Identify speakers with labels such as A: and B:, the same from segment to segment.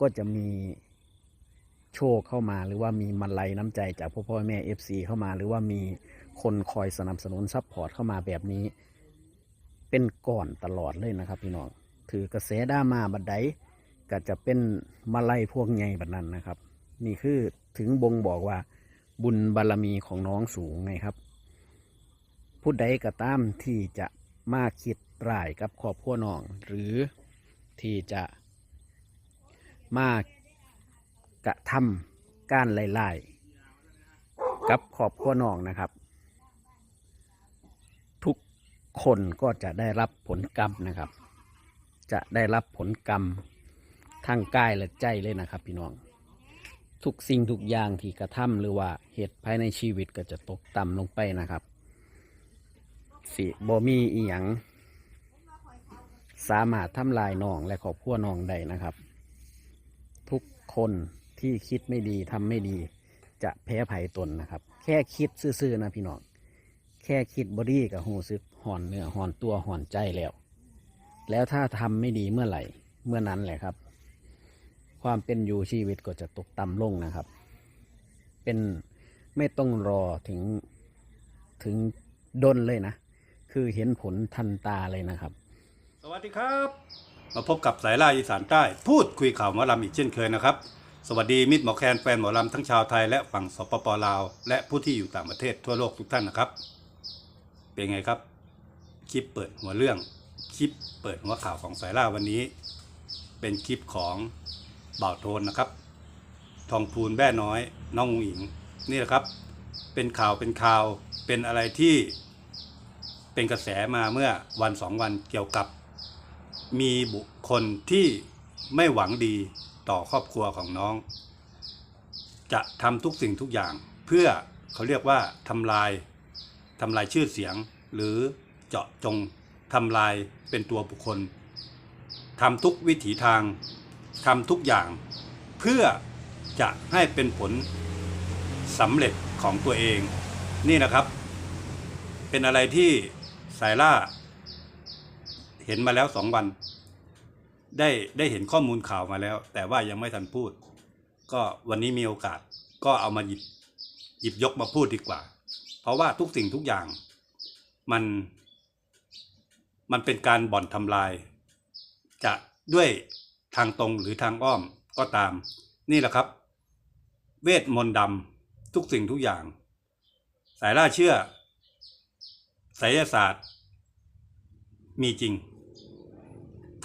A: ก็จะมีโชคเข้ามา หรือว่ามีมาลัยน้ำใจจากพ่อพ่อแม่เอฟซีเข้ามา หรือว่ามีคนคอยสนับสนุนซัพพอร์ตเข้ามาแบบนี้ เป็นก่อนตลอดเลยนะครับ พี่น้องถือกระแสดรามาบัดใดก็จะเป็นมาลัยพวกใหญ่แบบนั้นนะครับ นี่คือถึงบ่งบอกว่าบุญบารมีของน้องสูงไงครับผู้ใดก็ตามที่จะมาคิดร้ายกับครอบครัวน้อง หรือที่จะ มากระทำการไล่ๆกับครอบครัวนองนะครับ ทุกคนก็จะได้รับผลกรรมนะครับ จะได้รับผลกรรมทางกายและใจเลยนะครับ พี่น้อง ทุกสิ่งทุกอย่างที่กระทำหรือว่าเหตุภายในชีวิตก็จะตกต่ำลงไปนะครับ สิบ่มีอีหยังสามารถทำลายน้องและครอบครัวน้องได้นะครับ คนที่คิดไม่ดีทำไม่ดี จะแพ้ภัยตนนะครับ แค่คิดซื่อๆนะพี่น้องแค่คิดบอดี้กับหูซึกห่อนเนื้อห่อนตัวห่อนใจแล้ว แล้วถ้าทำไม่ดีเมื่อไหร่เมื่อนั้นแหละครับ ความเป็นอยู่ชีวิตก็จะตกต่ำลงนะครับ เป็นไม่ต้องรอถึงถึงดนเลยนะ คือเห็นผลทันตาเลยนะครับ
B: สวัสดีครับ มาพบกับสายล่าอีสานใต้ พูดคุยข่าวหมอลำอีกเช่นเคยนะครับ สวัสดีมิตรหมอแคนแฟนหมอลำทั้งชาวไทยและฝั่งสปปลาว และผู้ที่อยู่ต่างประเทศทั่วโลกทุกท่านนะครับ เป็นไงครับ คลิปเปิดหัวเรื่อง คลิปเปิดหัวข่าวของสายล่าวันนี้ เป็นคลิปของบ่าวโทนนะครับ ทองพูนแบ่น้อยน้องอุ๋งอิงนี่แหละครับ เป็นข่าวเป็นข่าวเป็นอะไรที่เป็นกระแสมาเมื่อวันสองวันเกี่ยวกับ มีบุคคลที่ไม่หวังดีต่อครอบครัวของน้อง จะทำทุกสิ่งทุกอย่าง เพื่อเขาเรียกว่าทำลายทำลายชื่อเสียง หรือเจาะจงทำลายเป็นตัวบุคคลทำทุกวิถีทางทำทุกอย่าง เพื่อจะให้เป็นผลสำเร็จของตัวเอง นี่นะครับ เป็นอะไรที่สายล่า เห็นมาแล้วสองวัน ได้ได้เห็นข้อมูลข่าวมาแล้ว แต่ว่ายังไม่ทันพูด ก็วันนี้มีโอกาสก็เอามาหยิบหยิบยกมาพูดดีกว่า เพราะว่าทุกสิ่งทุกอย่างมัน มันเป็นการบ่อนทำลาย จะด้วยทางตรงหรือทางอ้อมก็ตาม นี่แหละครับ เวทมนต์ดำทุกสิ่งทุกอย่าง สายล่าเชื่อไสยศาสตร์ มีจริง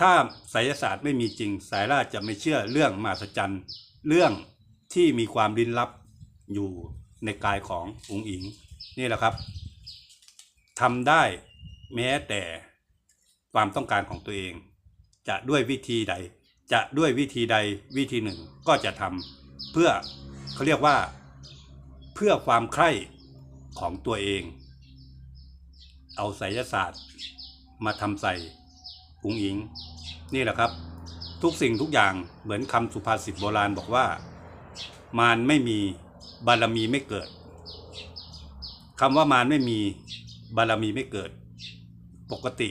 B: ถ้าไสยศาสตร์ไม่มีจริง สายล่าจะไม่เชื่อเรื่องมหัศจรรย์เรื่องที่มีความลิ้ลับอยู่ในกายของอุ๋งอิง นี่แหละครับทำได้แม้แต่ความต้องการของตัวเอง จะด้วยวิธีใด จะด้วยวิธีใดวิธีหนึ่งก็จะทำเพื่อเขาเรียกว่าเพื่อความใคร่ของตัวเอง เอาไสยศาสตร์มาทำใส่ อุงอิง นี่แหละครับ ทุกสิ่งทุกอย่างเหมือนคำสุภาษิตโบราณบอกว่า มารไม่มีบารมีไม่เกิดคำว่ามารไม่มีบารมีไม่เกิด ปกติ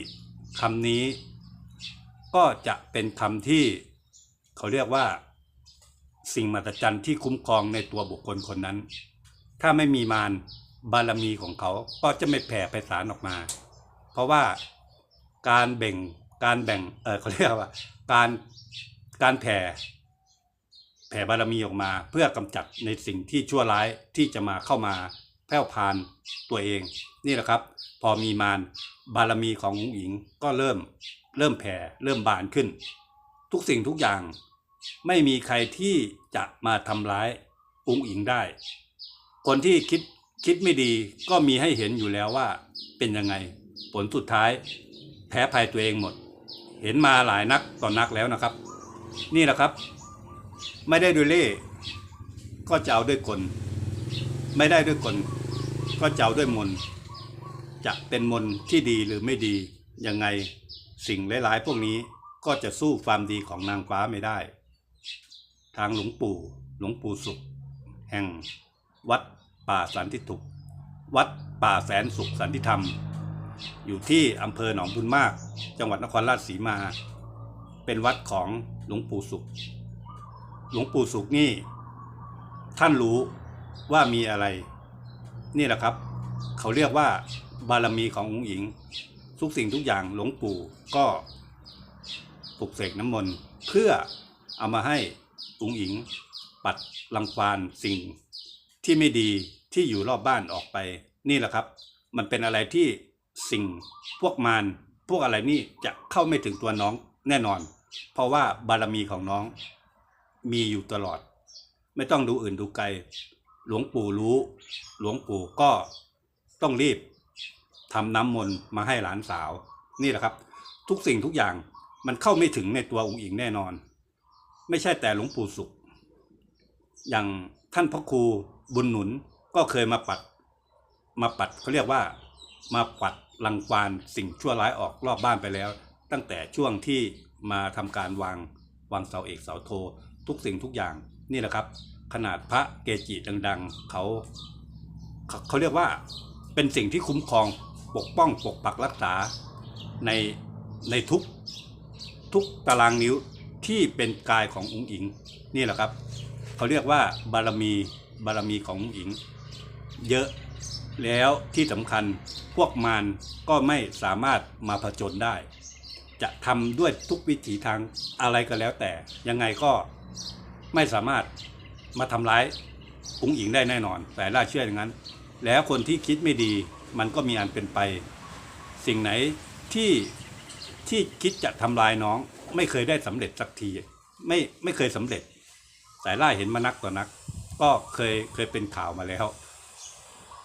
B: คำนี้ ก็จะเป็นคำที่เขาเรียกว่า สิ่งมหัศจรรย์ที่คุ้มครองในตัวบุคคลคนนั้น ถ้าไม่มีมารบารมีของเขาก็จะไม่แผ่ไพศาลออกมา เพราะว่าการแบ่ง การแบ่งเออเขาเรียกว่าการการแผ่แผ่บารมีออกมา เพื่อกำจัดในสิ่งที่ชั่วร้ายที่จะมาเข้ามาแผ่พานตัวเอง นี่แหละครับ พอมีมารบารมีของอุ๋งอิงก็เริ่มเริ่มแผ่เริ่มบานขึ้น ทุกสิ่งทุกอย่างไม่มีใครที่จะมาทำร้ายอุ๋งอิงได้ คนที่คิดคิดไม่ดีก็มีให้เห็นอยู่แล้วว่าเป็นยังไง ผลสุดท้ายแพ้ภัยตัวเองหมด เห็นมาหลายนักต่อนนักแล้วนะครับ นี่แหละครับ ไม่ได้ด้วยเล่ก็จะเอาด้วยกลไม่ได้ด้วยกลก็จะเอาด้วยมนจะเป็นมนที่ดีหรือไม่ดียังไงสิ่งหลายๆพวกนี้ก็จะสู้ความดีของนางฟ้าไม่ได้ ทางหลวงปู่หลวงปู่สุข แห่ง วัดป่าสันติถุกวัดป่าแสนสุขสันติธรรม อยู่ที่อำเภอหนองบุญมาก จังหวัดนครราชสีมา เป็นวัดของหลวงปู่สุข หลวงปู่สุขนี่ ท่านรู้ว่ามีอะไร นี่แหละครับ เขาเรียกว่าบารมีขององค์หญิง ทุกสิ่งทุกอย่างหลวงปู่ก็ปลุกเสกน้ำมนต์เพื่อเอามาให้องค์หญิง ปัดรังควานสิ่งที่ไม่ดีที่อยู่รอบบ้านออกไป นี่แหละครับ มันเป็นอะไรที่ สิ่งพวกมารพวกอะไรนี่จะเข้าไม่ถึงตัวน้องแน่นอน เพราะว่าบารมีของน้องมีอยู่ตลอด ไม่ต้องดูอื่นดูไกล หลวงปู่รู้ หลวงปู่ก็ต้องรีบทำน้ำมนต์มาให้หลานสาว นี่แหละครับ ทุกสิ่งทุกอย่างมันเข้าไม่ถึงในตัวองค์อิงแน่นอน ไม่ใช่แต่หลวงปู่สุข อย่างท่านพระครูบุญหนุนก็เคยมาปัด มาปัดเขาเรียกว่ามาปัด รังควานสิ่งชั่วร้ายออกรอบบ้านไปแล้ว ตั้งแต่ช่วงที่มาทำการวางวางเสาเอกเสาโท ทุกสิ่งทุกอย่างนี่แหละครับ ขนาดพระเกจิดังๆเขาเขาเขาเรียกว่าเป็นสิ่งที่คุ้มครองปกป้องปกปักรักษาในในทุกทุกตารางนิ้วที่เป็นกายขององค์อิง นี่แหละครับ เขาเรียกว่าบารมีบารมีขององค์อิง เยอะ แล้วที่สำคัญพวกมารก็ไม่สามารถมาผจญได้ จะทำด้วยทุกวิถีทางอะไรก็แล้วแต่ ยังไงก็ไม่สามารถมาทำร้ายอุ้งอิงได้แน่นอนแต่ล่าเชื่ออย่างนั้น แล้วคนที่คิดไม่ดีมันก็มีอันเป็นไป สิ่งไหนที่ที่คิดจะทำลายน้อง ไม่เคยได้สำเร็จสักทีไม่ไม่เคยสำเร็จ แต่ล่าเห็นมานักต่อนัก ก็เคยเคยเป็นข่าวมาแล้ว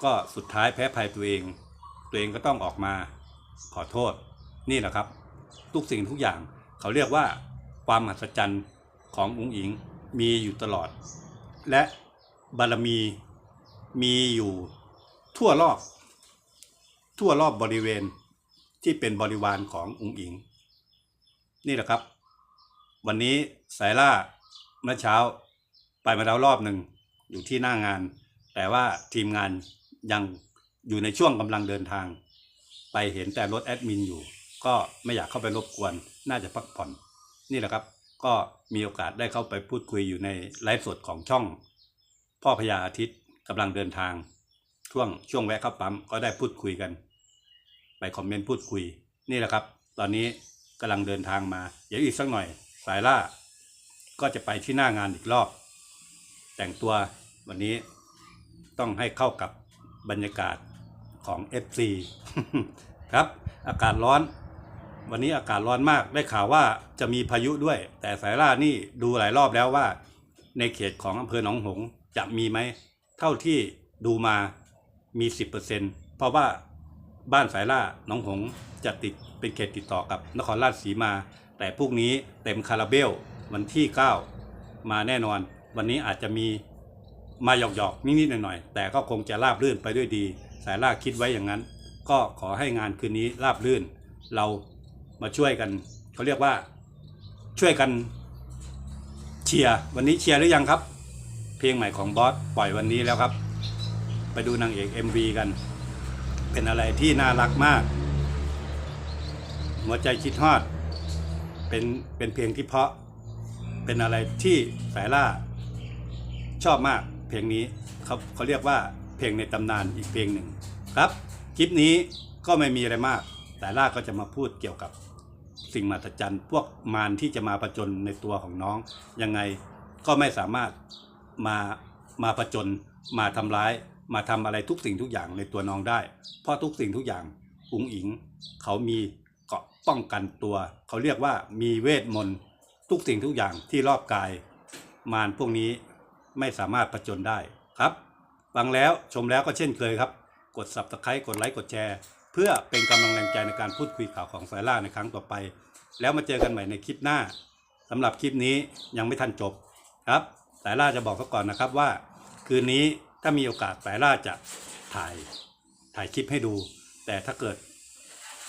B: ก็สุดท้ายแพ้ภัยตัวเอง ตัวเองก็ต้องออกมาขอโทษ นี่แหละครับ ทุกสิ่งทุกอย่างเขาเรียกว่าความมหัศจรรย์ขององค์อิงมีอยู่ตลอด และบารมีมีอยู่ทั่วรอบ ทั่วรอบบริเวณที่เป็นบริวารขององค์อิง นี่แหละครับ วันนี้สายล่าเมื่อเช้าไปมาแล้วรอบหนึ่งอยู่ที่หน้างาน แต่ว่าทีมงาน ยังอยู่ในช่วงกำลังเดินทาง ไปเห็นแต่รถแอดมินอยู่ ก็ไม่อยากเข้าไปรบกวน น่าจะพักผ่อน นี่แหละครับ ก็มีโอกาสได้เข้าไปพูดคุยอยู่ในไลฟ์สดของช่อง พ่อพญาอาทิตย์กำลังเดินทาง ช่วงช่วงแวะเข้าปั๊มก็ได้พูดคุยกัน ไปคอมเมนต์พูดคุย นี่แหละครับ ตอนนี้กำลังเดินทางมา เดี๋ยวอีกสักหน่อย สายล่า ก็จะไปที่หน้างานอีกรอบ แต่งตัววันนี้ต้องให้เข้ากับ บรรยากาศของ FC ครับอากาศร้อน วันนี้อากาศร้อนมากได้ข่าวว่าจะมีพายุด้วย แต่สายล่านี่ดูหลายรอบแล้วว่า ในเขตของอำเภอหนองหงจะมีไหม เท่าที่ดูมามี 10%เพราะว่าบ้านสายล่าหนองหงจะติดเป็นเขตติดต่อกับนครราชสีมา แต่พวกนี้เต็มคาราเบลวันที่ 9 มาแน่นอน วันนี้อาจจะมี มาหยอกๆนิดๆหน่อยๆแต่ก็คงจะราบรื่นไปด้วยดี สายล่าคิดไว้อย่างนั้น ก็ขอให้งานคืนนี้ราบรื่น เรามาช่วยกันเขาเรียกว่าช่วยกันเชียร์วันนี้เชียร์หรือยังครับ เพลงใหม่ของบอสปล่อยวันนี้แล้วครับ ไปดูนางเอก MV กัน เป็นอะไรที่น่ารักมาก หัวใจคิดฮอด เป็นเป็นเพลงที่เพาะ เป็นอะไรที่สายล่าชอบมาก เพลงนี้เขาเขาเรียกว่าเพลงในตำนานอีกเพลงหนึ่งครับ คลิปนี้ก็ไม่มีอะไรมาก แต่ล่าก็จะมาพูดเกี่ยวกับสิ่งมหัศจรรย์ พวกมารที่จะมาประจนในตัวของน้อง ยังไงก็ไม่สามารถมามาประจน มาทำร้าย มาทำอะไรทุกสิ่งทุกอย่างในตัวน้องได้ เพราะทุกสิ่งทุกอย่างอุ๋งอิง เขามีเกาะป้องกันตัว เขาเรียกว่ามีเวทมนต์ทุกสิ่งทุกอย่างที่รอบกาย มารพวกนี้ ไม่สามารถประจนได้ครับฟังแล้วชมแล้วก็เช่นเคยครับ กด subscribe กดไลค์กดแชร์ เพื่อเป็นกำลังแรงใจในการพูดคุยข่าวของสายล่าในครั้งต่อไป แล้วมาเจอกันใหม่ในคลิปหน้าสำหรับคลิปนี้ยังไม่ทันจบครับสายล่าจะบอกเขาก่อนนะครับว่า คืนนี้ถ้ามีโอกาสสายล่าจะถ่ายถ่ายคลิปให้ดู แต่ถ้าเกิด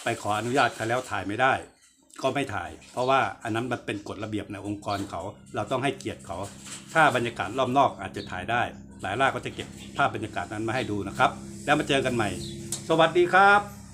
B: ไปขออนุญาตเขาแล้วถ่ายไม่ได้ ก็ไม่ถ่าย เพราะว่าอันนั้นมันเป็นกฎระเบียบในองค์กรเขาเราต้องให้เกียรติเขา ถ้าบรรยากาศรอบนอกอาจจะถ่ายได้ หลายล่าก็จะเก็บภาพบรรยากาศนั้นมาให้ดูนะครับ แล้วมาเจอกันใหม่ สวัสดีครับ